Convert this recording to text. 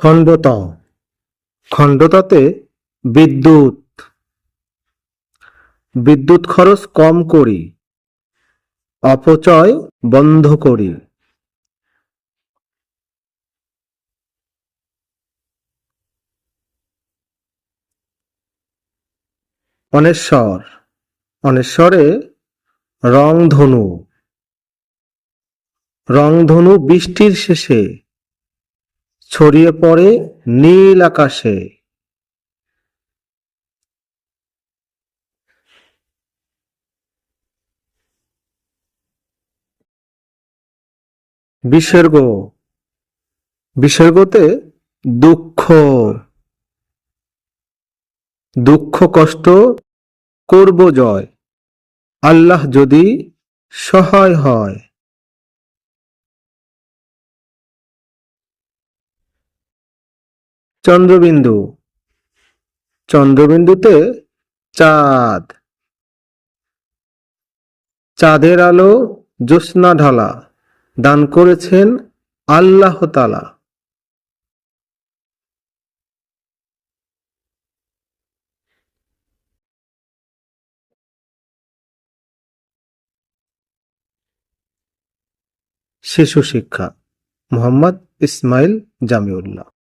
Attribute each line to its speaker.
Speaker 1: খণ্ডত। খণ্ডতাতে বিদ্যুৎ। বিদ্যুৎ খরচ কম করি। অপচয় বন্ধ করি। অনেশ্বর। অনেশ্বরে রংধনু। রংধনু বৃষ্টির শেষে ছড়িয়ে পড়ে নীল আকাশে। বিসর্গ। বিসর্গতে দুঃখ। দুঃখ কষ্ট করব জয়। আল্লাহ যদি সহায় হয়। চন্দ্রবিন্দু। চন্দ্রবিন্দুতে চাঁদ। চাঁদের আলো জ্যোৎস্না ঢালা দান করেছেন আল্লাহ তালা শিশু শিক্ষা, মোহাম্মদ ইসমাইল জামিউল্লাহ।